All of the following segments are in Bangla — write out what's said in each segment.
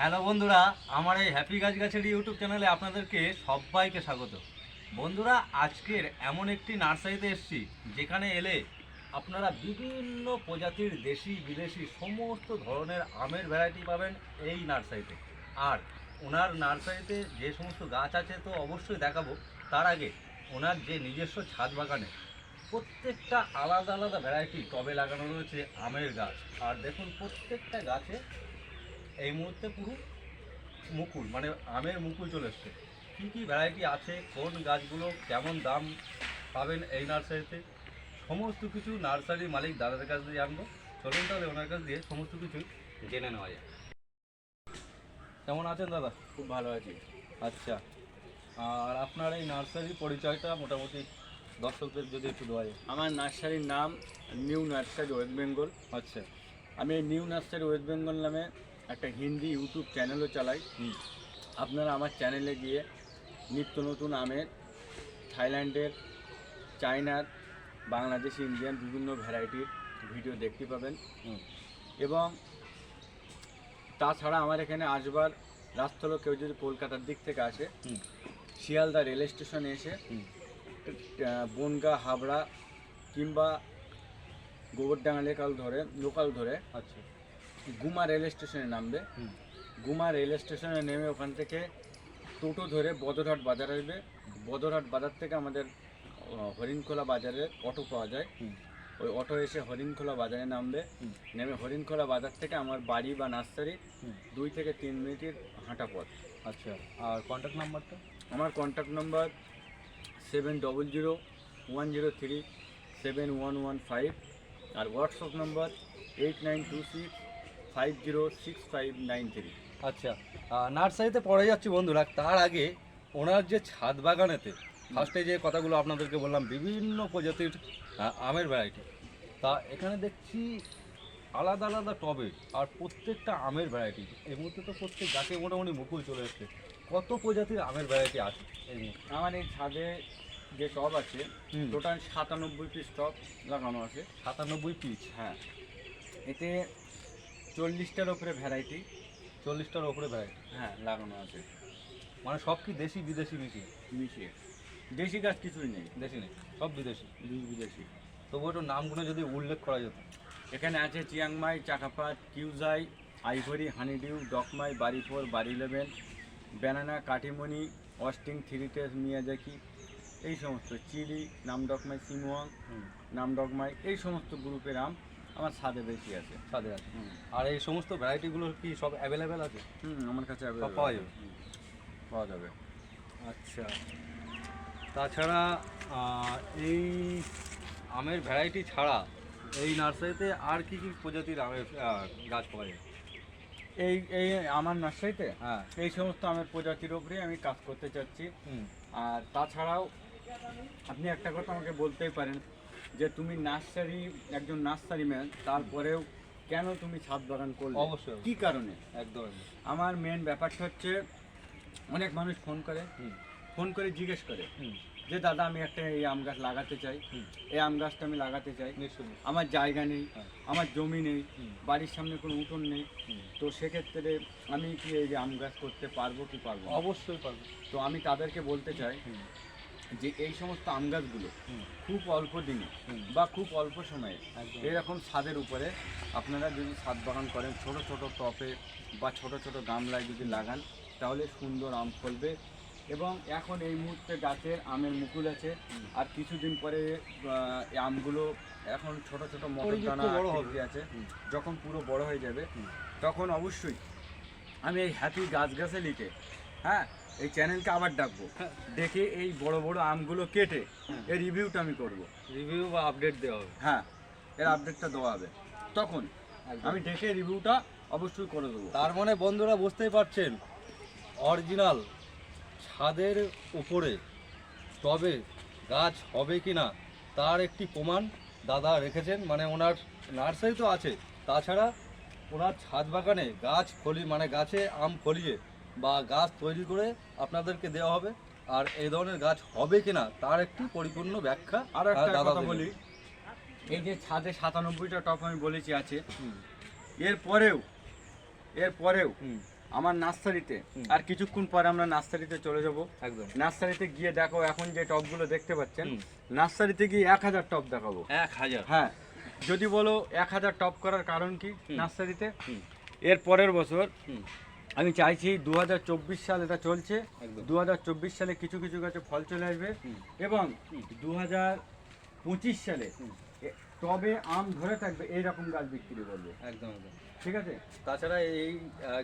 হ্যালো বন্ধুরা, আমার এই হ্যাপি গাছ গাছের ইউটিউব চ্যানেলে আপনাদেরকে সবাইকে স্বাগত। বন্ধুরা, আজকের এমন একটি নার্সারিতে এসেছি, যেখানে এলে আপনারা বিভিন্ন প্রজাতির দেশি, বিদেশি সমস্ত ধরনের আমের ভ্যারাইটি পাবেন এই নার্সারিতে। আর ওনার নার্সারিতে যে সমস্ত গাছ আছে তো অবশ্যই দেখাবো। তার আগে ওনার যে নিজস্ব ছাদ বাগানে প্রত্যেকটা আলাদা আলাদা ভ্যারাইটি টবে লাগানো রয়েছে আমের গাছ। আর দেখুন, প্রত্যেকটা গাছে এই মুহূর্তে পুরো মুকুল মানে আমের মুকুল চলে এসছে। কী কী ভ্যারাইটি আছে কোন গাছগুলো কেমন দাম পাবেন এই নার্সারিতে? সমস্ত কিছু নার্সারির মালিক দাদাদের কাছ দিয়ে জানব চলুন তাহলে ওনার কাছ দিয়ে সমস্ত কিছু জেনে নেওয়া যায় কেমন আছেন দাদা? খুব ভালো আছি। আচ্ছা আর আপনার এই নার্সারির পরিচয়টা মোটামুটি দর্শকদের যদি একটু দেওয়া যায়। আমার নার্সারির নাম নিউ নার্সারি ওয়েস্ট বেঙ্গল। আচ্ছা। আমি নিউ নার্সারি ওয়েস্ট বেঙ্গল নামে একটা হিন্দি ইউটিউব চ্যানেলও চালাই। আপনারা আমার চ্যানেলে গিয়ে নিত্য নতুন আমের থাইল্যান্ডের চায়নার বাংলাদেশি ইন্ডিয়ান বিভিন্ন ভ্যারাইটির ভিডিও দেখতে পাবেন। হুম। এবং তাছাড়া আমার এখানে আসবার রাস্তা হলো কেউ যদি কলকাতার দিক থেকে আসে শিয়ালদা রেল স্টেশনে এসে বনগা হাবড়া কিংবা গোবরডাঙ্গা লোকাল ধরে লোকাল ধরে আচ্ছা। গুমা রেল স্টেশনে নামবে। গুমা রেল স্টেশনে নেমে ওখান থেকে টোটো ধরে বদরহাট বাজার আসবে। বদরহাট বাজার থেকে আমাদের হরিণখোলা বাজারে অটো পাওয়া যায়। ওই অটো এসে হরিণখোলা বাজারে নামবে। নেমে হরিণখোলা বাজার থেকে আমার বাড়ি বা নার্সারি দুই থেকে তিন মিনিটের হাঁটা পথ। আচ্ছা আর কন্ট্যাক্ট নাম্বারটা আমার contact number seven double zero one zero three seven one one five আর WhatsApp number eight nine two six five zero six five nine three আচ্ছা নার্সারিতে পড়ে যাচ্ছি বন্ধুরা তার আগে ওনার যে ছাদ বাগানেতে ফার্স্টে যে কথাগুলো আপনাদেরকে বললাম বিভিন্ন প্রজাতির আমের ভ্যারাইটি তা এখানে দেখছি আলাদা আলাদা টবে আর প্রত্যেকটা আমের ভ্যারাইটি এই মুহূর্তে তো প্রত্যেক গাছে মোটামুটি মুকুল চলে এসছে। কত প্রজাতির আমের ভ্যারাইটি আছে এই মুহূর্তে? আমার এই ছাদে যে টব আছে। টোটাল সাতানব্বই পিস টব লাগানো আছে। সাতানব্বই পিস হ্যাঁ। এতে চল্লিশটার ওপরে ভ্যারাইটি চল্লিশটার ওপরে ভ্যারাইটি হ্যাঁ লাগানো আছে। মানে সব কি দেশি বিদেশি মিশিয়ে? মিশিয়ে। দেশি গাছ কিছুই নেই। দেশি নেই। সব বিদেশি। বিদেশি। তবু একটু নামগুলো যদি উল্লেখ করা যেত। এখানে আছে চিয়াংমাই চাকাপাত কিউজাই আইভরি হানিডিউ ডকমাই বাড়ি ফোর বাড়ি ইলেভেন ব্যানানা কাটিমনি অস্টিং থ্রি টেস মিয়াজাকি এই সমস্ত। চিলি নামডকমাই সিমুয়াং নামডকমাই এই সমস্ত গ্রুপের আম আমার ছাদে বেশি আছে ছাদে আছে। হুম। আর এই সমস্ত ভ্যারাইটিগুলো কি সব অ্যাভেলেবেল আছে? হুম, আমার কাছে পাওয়া। যাবে? পাওয়া যাবে। আচ্ছা। তাছাড়া এই আমের ভ্যারাইটি ছাড়া এই নার্সারিতে আর কি কি প্রজাতির আমের গাছ পাওয়া যায়? এই এই আমার নার্সারিতে? হ্যাঁ। এই সমস্ত আমের প্রজাতির উপরে আমি কাজ করতে চাচ্ছি। আর তাছাড়াও আপনি একটা কথা আমাকে বলতেই পারেন যে তুমি নার্সারি একজন নার্সারি ম্যান তারপরেও কেন তুমি ছাদ বাগান করলে? অবশ্যই। কি কারণে? একদম। আমার মেন ব্যাপারটা হচ্ছে অনেক মানুষ ফোন করে। ফোন করে জিজ্ঞেস করে যে দাদা আমি একটা এই আম গাছ লাগাতে চাই। এই আম গাছটা আমি লাগাতে চাই। আমার জায়গা নেই হ্যাঁ। আমার জমি নেই বাড়ির সামনে কোনো উঠোন নেই। তো সেক্ষেত্রে আমি কি এই যে আম গাছ করতে পারব কি পারব অবশ্যই পারব। তো আমি তাদেরকে বলতে চাই যে এই সমস্ত আম গাছগুলো খুব অল্প দিনে বা খুব অল্প সময়ে এরকম ছাদের উপরে আপনারা যদি ছাদ বাগান করেন ছোট ছোট টপে বা ছোট ছোট গামলায় যদি লাগান তাহলে সুন্দর আম ফলবে এবং এখন এই মুহূর্তে গাছের আমের মুকুল আছে। আর কিছুদিন পরে আমগুলো এখন ছোট ছোট মটর পরিযুক্ত দানা বড় আছে। যখন পুরো বড় হয়ে যাবে তখন অবশ্যই আমি এই হ্যাপি গাছ গাছালিকে হ্যাঁ এই চ্যানেলকে আবার ডাকবো। দেখে এই বড় বড় আমগুলো কেটে। এর রিভিউটা আমি করব। রিভিউ বা আপডেট দেওয়া হবে। হ্যাঁ এর আপডেটটা দেওয়া হবে। তখন আমি দেখে রিভিউটা অবশ্যই করে দেবো। তার মানে বন্ধুরা বুঝতেই পারছেন অরিজিনাল ছাদের উপরে তবে গাছ হবে কি না তার একটি প্রমাণ দাদা রেখেছেন মানে ওনার নার্সারি তো আছে। তাছাড়া ওনার ছাদ বাগানে গাছ ফলি মানে গাছে আম ফলিয়ে বা গাছ তৈরি করে আপনাদেরকে দেওয়া হবে। আর এই ধরনের গাছ হবে কি না তার একটি পরিপূর্ণ ব্যাখ্যা আর একটা কথা বলি। এই যে ছাদে সাতানব্বইটা টপ আমি বলেছি আছে। এর পরেও এর পরেও আমার নার্সারিতে আর কিছুক্ষণ পরে আমরা নার্সারিতে চলে যাব। একদম। নার্সারিতে গিয়ে দেখো এখন যে টবগুলো দেখতে পাচ্ছেন নার্সারিতে গিয়ে এক হাজার টব দেখাবো। এক হাজার। হ্যাঁ যদি বলো এক হাজার টপ করার কারণ কি নার্সারিতে? এর পরের বছর। আমি চাইছি দু হাজার চব্বিশ সাল এটা চলছে। দু সালে কিছু কিছু গাছে ফল চলে আসবে এবং। দু পঁচিশ সালে তবে আম ধরে থাকবে এইরকম গাছ বিক্রি করবে। একদম একদম। ঠিক আছে? তাছাড়া এই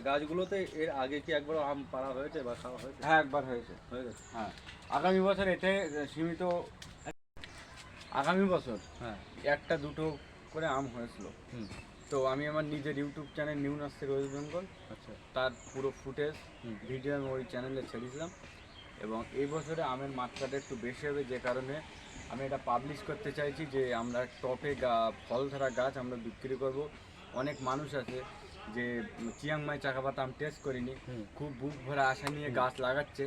গাছগুলোতে এর আগে কি একবার আম পাড়া হয়েছে বা খাওয়া হয়েছে? হ্যাঁ একবার হয়েছে। হয়ে গেছে হ্যাঁ। আগামী বছর এতে সীমিত আগামী বছর হ্যাঁ। একটা দুটো করে আম হয়েছিল। হুম। তো আমি আমার নিজের YouTube channel new nursery West Bengal. আচ্ছা। তার পুরো ফুটেজ ভিডিও আমি ওই চ্যানেলে ছেড়েছিলাম। এবং এই বছরে আমের মাত্রাটা একটু বেশি হবে যে কারণে আমি এটা পাবলিশ করতে চাইছি যে আমরা টপে গা ফল ধরা গাছ আমরা বিক্রি করব। অনেক মানুষ আছে যে চিয়াংমাই চাকা পাতা আমি টেস্ট করিনি। খুব বুক ভরা আশা নিয়ে গাছ লাগাচ্ছে।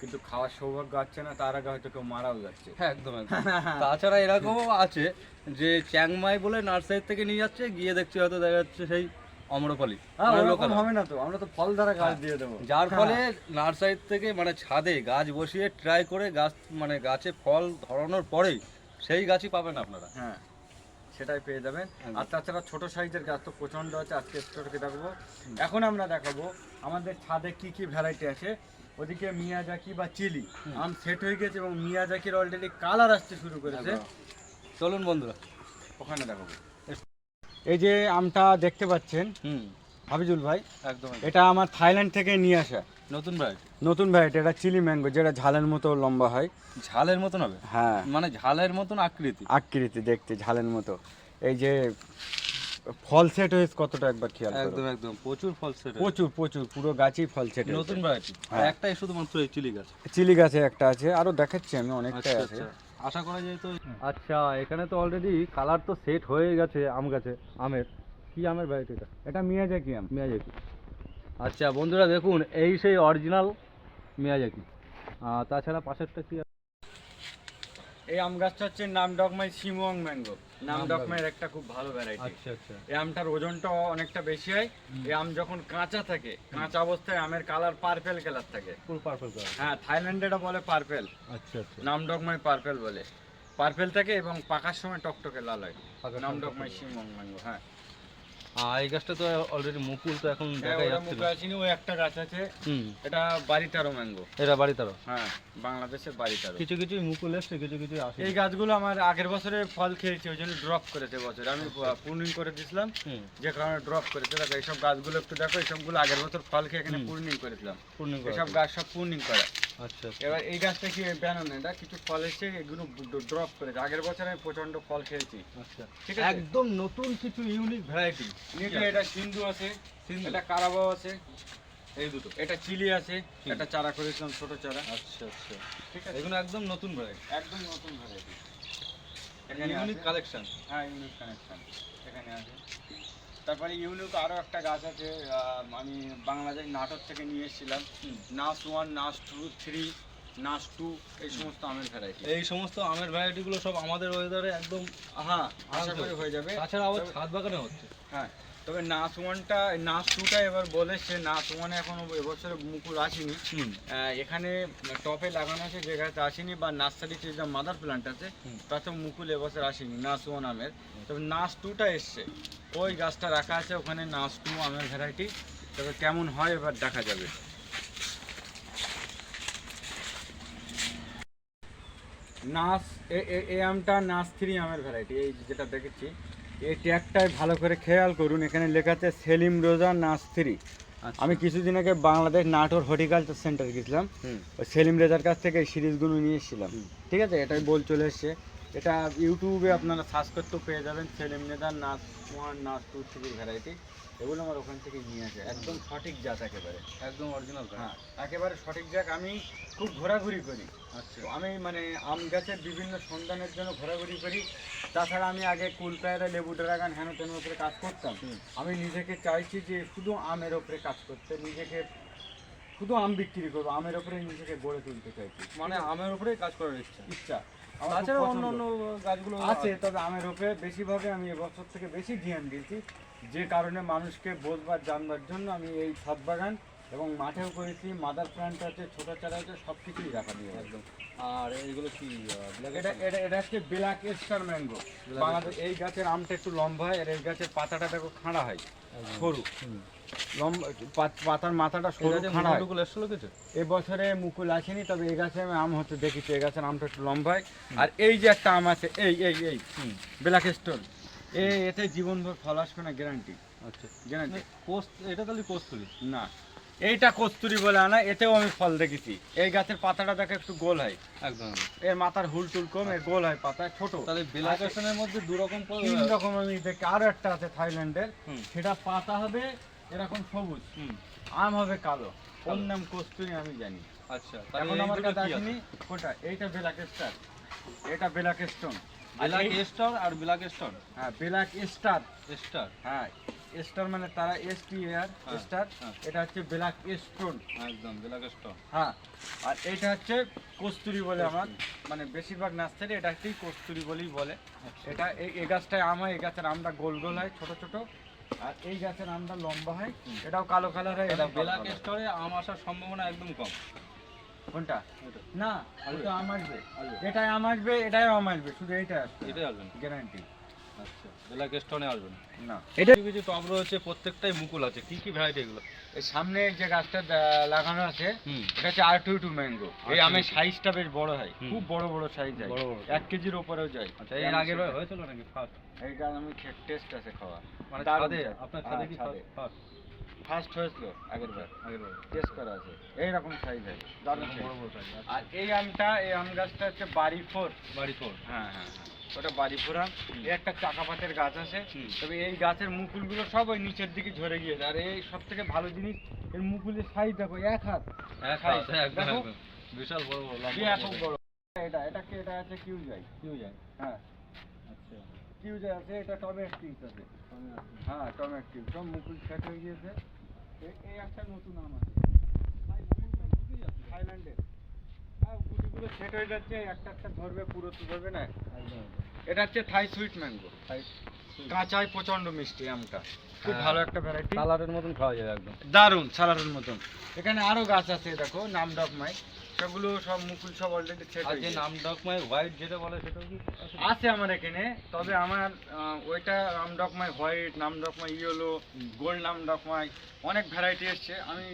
কিন্তু খাওয়ার সৌভাগ্য হচ্ছে না তার আগে হয়তো কেউ মারাও যাচ্ছে। হ্যাঁ একদম একদম। তাছাড়া এরকমও আছে যে চ্যাংমাই বলে নার্সারি থেকে নিয়ে যাচ্ছে গিয়ে দেখছি হয়তো দেখা যাচ্ছে সেই অমরপালি হ্যাঁ মানে হবে না তো আমরা তো ফল ধরা গাছ হ্যাঁ। দিয়ে দেবো। যার ফলে নার্সারি থেকে মানে ছাদে গাছ বসিয়ে ট্রাই করে গাছ মানে গাছে ফল ধরানোর পরেই সেই গাছই পাবেন আপনারা। হ্যাঁ সেটাই পেয়ে যাবেন। আর তাছাড়া ছোট সাইজের গাছ তো প্রচণ্ড আছে আজকে স্টোরকে দেখাবো। এখন আমরা দেখাবো আমাদের ছাদে কি কি ভ্যারাইটি আছে। ওদিকে মিয়াজাকি বা চিলি। আম সেট হয়ে গেছে এবং মিয়াজাকির অলরেডি কালার আসতে শুরু করেছে। চলুন বন্ধুরা। ওখানে দেখো। এই যে আমটা দেখতে পাচ্ছেন হুম। হাবিজুল ভাই একদম একদম। এটা আমার থাইল্যান্ড থেকে নিয়ে আসা। নতুন ভ্যারাইটি নতুন ভ্যারাইটি এটা চিলি ম্যাঙ্গো যেটা ঝালের মতো লম্বা হয়। ঝালের মতন হবে? হ্যাঁ। মানে ঝালের মতন আকৃতি। আকৃতি দেখতে ঝালের মতো। এই যে ফল সেট হয়েছে কতটা একবার খেয়াল করো? একদম একদম। প্রচুর ফল সেট প্রচুর প্রচুর পুরো গাছই ফল সেট নতুন ভ্যারাইটি। একটাই শুধুমাত্র এই চিলি গাছ। চিলি গাছে একটা আছে আরও দেখাচ্ছি আমি অনেকটাই আচ্ছা আছে। আচ্ছা। আশা করা যায় তো আচ্ছা এখানে তো অলরেডি কালার তো সেট হয়ে গেছে আম গাছে আমের। কি আমের ভ্যারাইটি এটা? এটা মিয়াজাকি আম। মিয়াজাকি। আচ্ছা বন্ধুরা দেখুন এই সেই অরিজিনাল মিয়াজাকি। তাছাড়া পাশেরটা কি এই আম গাছটা হচ্ছে নামডকমাই সিমুয়াং ম্যাঙ্গো। নামডকমাইয়ের নামডকমাই। একটা খুব ভালো ভ্যারাইটি আচ্ছা আচ্ছা। এই আমটার ওজনটা অনেকটা বেশি হয়। এই আম যখন কাঁচা থাকে কাঁচা অবস্থায় আমের কালার পার্পেল কালার থাকে। ফুল পার্পেল হ্যাঁ থাইল্যান্ডে এটা বলে পার্পেল আচ্ছা আচ্ছা। নামডকমাই পার্পেল বলে। পার্পেল থাকে এবং পাকার সময় টকটকে লাল হয়। নাম ডকমাই নামডকমাই। সিমুয়াং ম্যাঙ্গো হ্যাঁ। আর এই গাছটা তো অলরেডি মুকুল তো এখন হ্যাঁ, দেখা যাচ্ছে। মুখে আসেনি ওই একটা গাছ আছে। হুম। এটা বাড়িটারও ম্যাঙ্গো এরা বাড়িটারও? হ্যাঁ বাংলাদেশের বাড়িটারও। কিছু কিছু মুকুল এসছে কিছু কিছু আসে এই গাছগুলো আমার আগের বছরে ফল খেয়েছে ওই জন্য ড্রপ করেছে বছর। আমি পূর্ণিং করে দিয়েছিলাম যে কারণে ড্রপ করেছে। দেখো এইসব গাছগুলো একটু দেখো এইসবগুলো আগের বছর ফল খেয়ে এখানে। পূর্ণিং করেছিলাম এসব আছে। গাছ সব পূর্ণিং করা। আচ্ছা আচ্ছা। এবার এই গাছটা কি ব্যানন এটা কিছু ফল এসছে এগুলো ড্রপ করেছে আগের বছর আমি প্রচণ্ড ফল খেয়েছি। আচ্ছা। ঠিক আছে? একদম নতুন কিছু ইউনিক ভ্যারাইটি এটা সিন্ধু আছে সিন্ধু। এটা কারাবাও আছে এই দুটো। এটা চিলি আছে এটা চারা করেছিলাম ছোট চারা। আচ্ছা আচ্ছা। ঠিক আছে? এগুলো একদম নতুন ভ্যারাইটি একদম নতুন ভ্যারাইটি ইউনিক। কালেকশন হ্যাঁ ইউনিক কানেকশন এখানে আছে। তারপরে ইউনিক আরও একটা গাছ আছে আহ, আমি বাংলাদেশ নাটক থেকে নিয়ে এসেছিলাম। নাস ওয়ান নাস টু থ্রি নাস টু এই সমস্ত আমের ভ্যারাইটি এই সমস্ত আমের ভ্যারাইটিগুলো সব আমাদের ওয়েদারে একদম হ্যাঁ আশা করি হয়ে যাবে। তাছাড়া আবার হাত ছাদ বাগানে হচ্ছে। হ্যাঁ। তবে নাস ওয়ানটা নাস টুটা এবার বলে সে নাস ওয়ানে এখনও এবছরে মুকুল আসেনি। এখানে টপে লাগানো আছে যে গাছ আসেনি বা নার্সারিতে যে মাদার প্ল্যান্ট আছে। তাতে মুকুল এবছর আসেনি নাস ওয়ান আমের। তবে নাস টুটা এসছে। ওই গাছটা রাখা আছে ওখানে নাস টু আমের ভ্যারাইটি তবে কেমন হয় এবার দেখা যাবে। নাস এ- আমটা নাস থ্রি আমের ভ্যারাইটি এই যেটা দেখেছি। এই ট্যাগটাই ভালো করে খেয়াল করুন এখানে লেখা আছে সেলিম রোজা নাস্ত্রি থ্রি আমি কিছুদিন আগে বাংলাদেশ নাটোর হর্টিকালচার সেন্টার গেছিলাম ওই সেলিম রেজার কাছ থেকে এই সিরিজগুলো নিয়ে এসেছিলাম। ঠিক আছে? এটাই বল চলে এসছে। এটা ইউটিউবে আপনারা সার্চ করতেও পেয়ে যাবেন সেলিম রেজার নাচ ওয়ান নাচ টু থ্রি ভ্যারাইটি। এগুলো আমার ওখান থেকে নিয়ে আসে। একদম সঠিক জাত একেবারে। একদম অরিজিনাল হ্যাঁ একেবারে সঠিক জাত আমি খুব ঘোরাঘুরি করি। আচ্ছা। আমি মানে আম গাছের বিভিন্ন সন্ধানের জন্য ঘোরাঘুরি করি। তাছাড়া আমি আগে কুলপায়রা লেবু ড্রাগন হেন তেন উপরে কাজ করতাম। আমি নিজেকে চাইছি যে শুধু আমের ওপরে কাজ করতে নিজেকে শুধু আম বিক্রি করব আমের ওপরে নিজেকে গড়ে তুলতে চাইছি। মানে আমের উপরেই কাজ করার ইচ্ছা? ইচ্ছা। তাছাড়া অন্য অন্য গাছগুলো আছে তবে আমের ওপরে বেশিরভাগে আমি এবছর থেকে বেশি ধ্যান দিয়েছি। যে কারণে মানুষকে বোঝবার জানবার জন্য আমি এই ছাদ বাগান এবং মাঠেও করেছি। মাদার প্ল্যান্ট আছে ছোট চারা আছে সব কিছুই রাখা দিয়ে একদম। আর এইগুলো কি এটা এটা এটা হচ্ছে ব্ল্যাক স্টার ম্যাঙ্গো বাংলাদেশ এই গাছের আমটা একটু লম্বা হয় আর এই গাছের পাতাটা দেখো খাঁড়া হয় সরু। লম্বা পাত- পাতার মাথাটা সরু খাড়া হয়। মুকুল এসছিল কিছু? এবছরে মুকুল আসেনি তবে এই গাছে আমি আম হচ্ছে দেখেছি এই গাছের আমটা একটু লম্বা হয়। আর এই যে একটা আম আছে এই এই এই ব্ল্যাক স্টোন এ এতে জীবনভর ফল আসবে না গ্যারান্টি আচ্ছা গ্যারান্টি এটা তাহলে কস্তুরি না। এইটা কস্তুরি বলে আনা এতেও আমি ফল দেখেছি। এই গাছের পাতাটা দেখে একটু গোল হয়। একদম। এর মাথার হুল টুল কম এর গোল হয় পাতা ছোট। তাহলে বিলাকেশনের মধ্যে দু রকম তিন রকম আমি দেখি আরও একটা আছে থাইল্যান্ডের। সেটা পাতা হবে এরকম সবুজ হুম, আম হবে কালো। ওর নাম কস্তুরি আমি জানি। আচ্ছা এখন আমার কাছে আসেনি এইটা বেলাক এটা বেলাক স্টোন। ব্ল্যাক স্টার আর ব্ল্যাক স্টার হ্যাঁ বেলাক স্টার স্টার হ্যাঁ স্টার মানে তারা এস টি আর হ্যাঁ, স্টার হ্যাঁ। এটা হচ্ছে বেলাক স্টোন একদম ব্ল্যাক স্টার হ্যাঁ আর এটা হচ্ছে কস্তুরি বলে আমার। মানে বেশিরভাগ নার্সারি এটা হচ্ছেই কস্তুরি বলেই বলে। এটা এই গাছটায় আম হয় এই গাছের আমটা গোল গোল হয় ছোট ছোট। আর এই গাছের আমটা লম্বা হয় এটাও কালো কালার হয় এটা ব্ল্যাক ব্ল্যাক স্টারে আম আসার সম্ভাবনা একদম কম। কোনটা? না ওটা আম আসবে। এটাই আম আসবে এটাই আম আসবে শুধু এইটা আসবে। এটাই আসবে গ্যারান্টি। আচ্ছা ব্ল্যাক স্টোনে আসবে না। না। এটা কিছু কিছু টব রয়েছে প্রত্যেকটাই মুকুল আছে। কি কি ভ্যারাইটি এগুলো? এই সামনে যে গাছটা লাগানো আছে এটা হচ্ছে আর টু টু ম্যাঙ্গো এই R22 আমের সাইজটা বেশ বড় হয়। খুব বড় বড় সাইজ হয়। এক কেজির উপরেও যায়। আচ্ছা এর আগে হয়েছিল নাকি ফার্স্ট এইটা আমি টেস্ট আছে খাওয়া মানে আপনার হ্যাঁ, ছাদে কি ফার্স্ট ফার্স্ট হয়েছিল আগের বার। আগের বার। টেস্ট করা আছে। এইরকম সাইজ আছে দারুণ বড় বড় সাইজ আর এই আমটা এই আম গাছটা হচ্ছে বাড়ি ফোর। বাড়ি ফোর। হ্যাঁ হ্যাঁ হ্যাঁ। ওটা বাড়ি ফোর এই একটা চাকাপাতের গাছ আছে। তবে এই গাছের মুকুলগুলো সব ওই নিচের দিকে ঝরে গিয়েছে। আর এই সব থেকে ভালো জিনিস এর মুকুলের সাইজ দেখো এক হাত। এক হাত, দেখো। বিশাল বড় বড় ব্যাপক বড়। এটা এটা কি এটা আছে কিউ যাই কি যায় হ্যাঁ। আচ্ছা। কিউ যাই আছে এটা টমেটিক্স আছে। হ্যাঁ টমেটিক্স সব মুকুল সেট হয়ে গিয়েছে। এই একটা নতুন আম আছে। থাইল্যান্ডের গুটিগুলো সেট হয়ে যাচ্ছে একটা একটা ধরবে পুরো তো ধরবে না। একদম এটা হচ্ছে থাই সুইট ম্যাঙ্গো কাঁচায় প্রচণ্ড মিষ্টি আমটা। খুব হ্যাঁ। ভালো একটা ভ্যারাইটি মতন খাওয়া যাবে একদম। দারুণ সালাডের মতন। এখানে আরও গাছ আছে দেখো নাম ডকমাই সেগুলো সব মুকুল সব অলরেডি সেট আর যে গেছে। নাম ডকমাই হোয়াইট যেটা বলে সেটাও কি আছে? আমার এখানে তবে আমার ওইটা নাম ডকমাই হোয়াইট নাম ডকমাই ইয়েলো গোল্ড নাম ডকমাই অনেক ভ্যারাইটি এসছে। আমি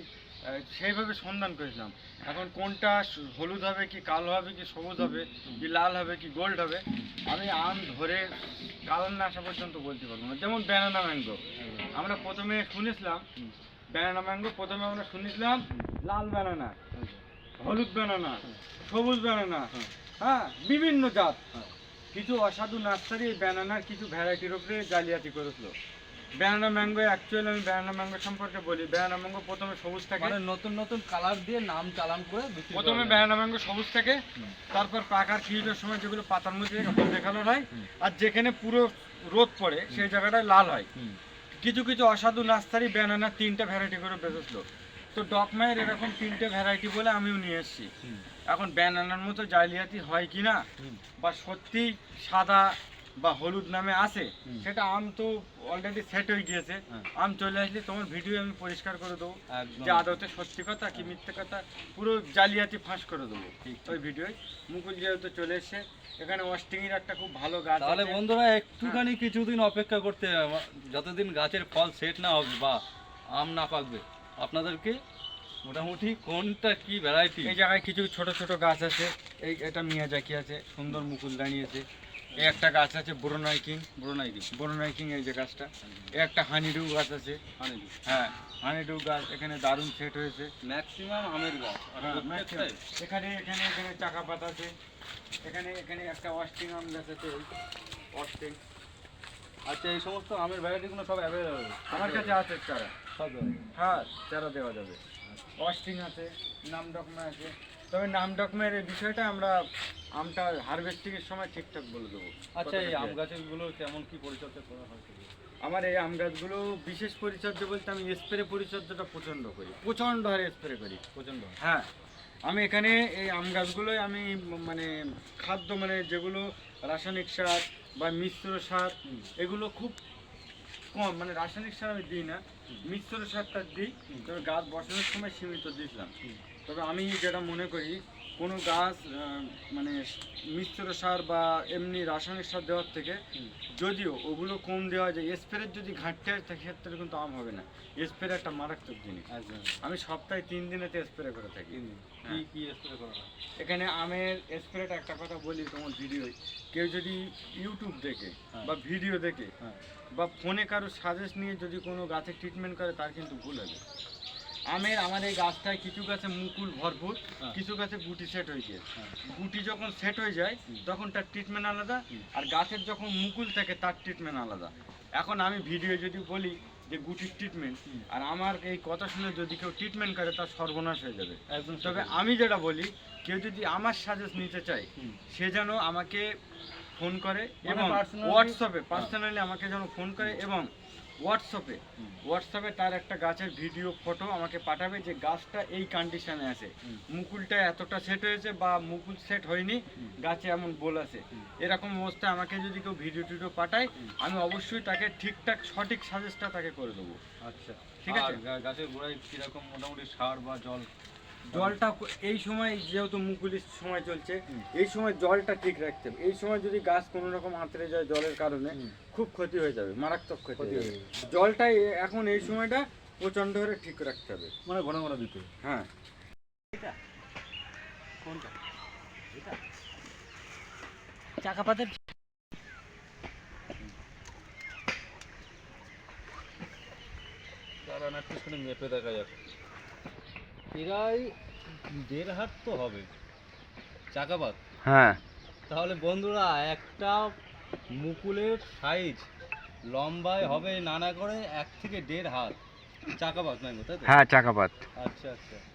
সেইভাবে সন্ধান করেছিলাম। এখন কোনটা হলুদ হবে কি কালো হবে কি সবুজ হবে কি লাল হবে কি গোল্ড হবে আমি আম ধরে কালার না আসা পর্যন্ত বলতে পারব না। যেমন ব্যানানা ম্যাঙ্গো আমরা প্রথমে শুনেছিলাম ব্যানানা ম্যাঙ্গো প্রথমে আমরা শুনেছিলাম লাল ব্যানানা। হলুদ ব্যানানা সবুজ ব্যানানা হুম। হ্যাঁ বিভিন্ন জাত। কিছু অসাধু নার্সারি এই ব্যানানার কিছু ভ্যারাইটির উপরে জালিয়াতি করেছিল। ব্যানানা ম্যাঙ্গো অ্যাকচুয়ালি আমি ব্যানানা ম্যাঙ্গো সম্পর্কে বলি। ব্যানানা ম্যাঙ্গো প্রথমে সবুজ থাকে। মানে নতুন নতুন কালার দিয়ে নাম চালান করে প্রথমে। ব্যানানা ম্যাঙ্গো সবুজ থাকে। তারপর পাকার খিরিটের সময় যেগুলো পাতার মধ্যে হলদে কালার হয় আর যেখানে পুরো রোদ পড়ে সেই জায়গাটায় লাল হয়। কিছু কিছু অসাধু নার্সারি ব্যানানা তিনটা ভ্যারাইটি করে বেঁচেছিল। তো ডকমায়ের এরকম তিনটে ভ্যারাইটি বলে আমিও নিয়ে এসেছি। এখন ব্যানানার মতো জালিয়াতি হয় কি না বা সত্যি সাদা বা হলুদ নামে আছে সেটা আম তো অলরেডি সেট হয়ে গিয়েছে। হ্যাঁ। আম চলে আসলে তোমার ভিডিও আমি পরিষ্কার করে দেবো। যে আদতে সত্যি কথা কি মিথ্যে কথা পুরো জালিয়াতি ফাঁস করে দেবো ওই ভিডিওয় মুকুল যেহেতু চলে এসছে এখানে অস্টিংয়ের একটা খুব ভালো গাছ তাহলে বন্ধুরা একটুখানি কিছুদিন অপেক্ষা করতে হবে। যতদিন গাছের ফল সেট না হবে বা আম না পাকবে আপনাদেরকে মোটামুটি কোনটা কি ভ্যারাইটি এই জায়গায় কিছু ছোট ছোট গাছ আছে। এই এটা মিয়াজাকি আছে সুন্দর মুকুল দাঁড়িয়েছে এই একটা গাছ আছে ব্রোনাই কিং ব্রোনাই কি ব্রোনাই কিং এই যে গাছটা। এই একটা হানিডু গাছ আছে। মানে হ্যাঁ হানিডু গাছ এখানে দারুণ সেট হয়েছে। ম্যাক্সিমাম আমের গাছ। আর হ্যাঁ, এখানে এখানে এখানে চাকা পাতা আছে। এখানে এখানে একটা অস্টিং আম গাছ আছে। অস্টিং আচ্ছা এই সমস্ত আমের ভ্যারাইটিগুলো সব অ্যাভেলেবল আমার কাছে আছে চারা সব হ্যাঁ চারা দেওয়া যাবে। অস্টিং আছে নাম ডকমা আছে। তবে নাম ডকমের এই বিষয়টা আমরা আমটা হারভেস্টিংয়ের সময় ঠিকঠাক বলে দেবো। আচ্ছা এই আম গাছগুলো কেমন কি পরিচর্যা করা হয় আমার এই আম গাছগুলো বিশেষ পরিচর্যা বলতে আমি স্প্রে পরিচর্যাটা প্রচণ্ড করি। প্রচণ্ড হারে স্প্রে করি? প্রচণ্ড হ্যাঁ আমি এখানে এই আম গাছগুলোই আমি মানে খাদ্য মানে যেগুলো রাসায়নিক সার বা মিশ্র সার এগুলো খুব কম মানে রাসায়নিক সার আমি দিই না। মিশ্র সারটা দিই তবে গাছ বসানোর সময় সীমিত দিয়েছিলাম। তবে আমি যেটা মনে করি কোনো গাছ মানে মিশ্র সার বা এমনি রাসায়নিক সার দেওয়ার থেকে যদিও ওগুলো কম দেওয়া যায় স্প্রের যদি ঘাটতি হয় সেক্ষেত্রে কিন্তু আম হবে না। স্প্রে একটা মারাত্মক জিনিস। একদম আমি সপ্তাহে তিন দিনেতে স্প্রে করে থাকি। কি হ্যাঁ। কি স্প্রে করা এখানে আমের স্প্রেটা একটা কথা বলি তোমার ভিডিও কেউ যদি ইউটিউব দেখে হ্যাঁ। বা ভিডিও দেখে হ্যাঁ। বা ফোনে কারও সাজেস্ট নিয়ে যদি কোনো গাছের ট্রিটমেন্ট করে তার কিন্তু ভুল হবে। আমের এই গাছটায় কিছু গাছে মুকুল ভরপুর হ্যাঁ। কিছু গাছে গুটি সেট হয়ে গিয়েছে। হ্যাঁ। গুটি যখন সেট হয়ে যায় তখন তার ট্রিটমেন্ট আলাদা আর গাছের যখন মুকুল থাকে তার ট্রিটমেন্ট আলাদা। এখন আমি ভিডিও যদি বলি যে গুটির ট্রিটমেন্ট আর আমার এই কথা শুনে যদি কেউ ট্রিটমেন্ট করে তার সর্বনাশ হয়ে যাবে। একদম তবে আমি যেটা বলি কেউ যদি আমার সাজেস্ট নিতে চায় সে যেন আমাকে ফোন করে মানে এবং হোয়াটসঅ্যাপে পার্সোনালি আমাকে যেন ফোন করে এবং হোয়াটসঅ্যাপে। হোয়াটসঅ্যাপে তার একটা গাছের ভিডিও ফটো আমাকে পাঠাবে যে গাছটা এই কন্ডিশনে আছে। মুকুলটা এতটা সেট হয়েছে বা মুকুল সেট হয়নি গাছে এমন বোল আছে। এরকম অবস্থায় আমাকে যদি কেউ ভিডিও টিডিও পাঠায় আমি অবশ্যই তাকে ঠিকঠাক সঠিক সাজেস্টটা তাকে করে দেবো। আচ্ছা। ঠিক আছে? গাছের গোড়ায় কীরকম মোটামুটি সার বা জল জলটা এই সময় যেহেতু মুকুলির সময় চলছে এই সময় জলটা ঠিক রাখতে হবে। এই সময় যদি গাছ কোনো রকম আঁতরে যায় জলের কারণে খুব ক্ষতি হয়ে যাবে মারাত্মক ক্ষতি হয়ে যাবে। জলটা এখন এই সময়টা প্রচণ্ড হারে ঠিক রাখতে হবে। মানে ঘন ঘন দিতে হবে। হ্যাঁ। কোনটা? চাকা পাতের দাঁড়ান একটু শুনে মেপে দেখা যাক। প্রায় দেড় হাট তো হবে। চাকাবাদ। হ্যাঁ। তাহলে বন্ধুরা একটা মুকুলের সাইজ লম্বায় হবে নানা করে এক থেকে দেড় হাত। চাকাবাদ গো, তাই তো? হ্যাঁ চাকাবাদ। আচ্ছা আচ্ছা।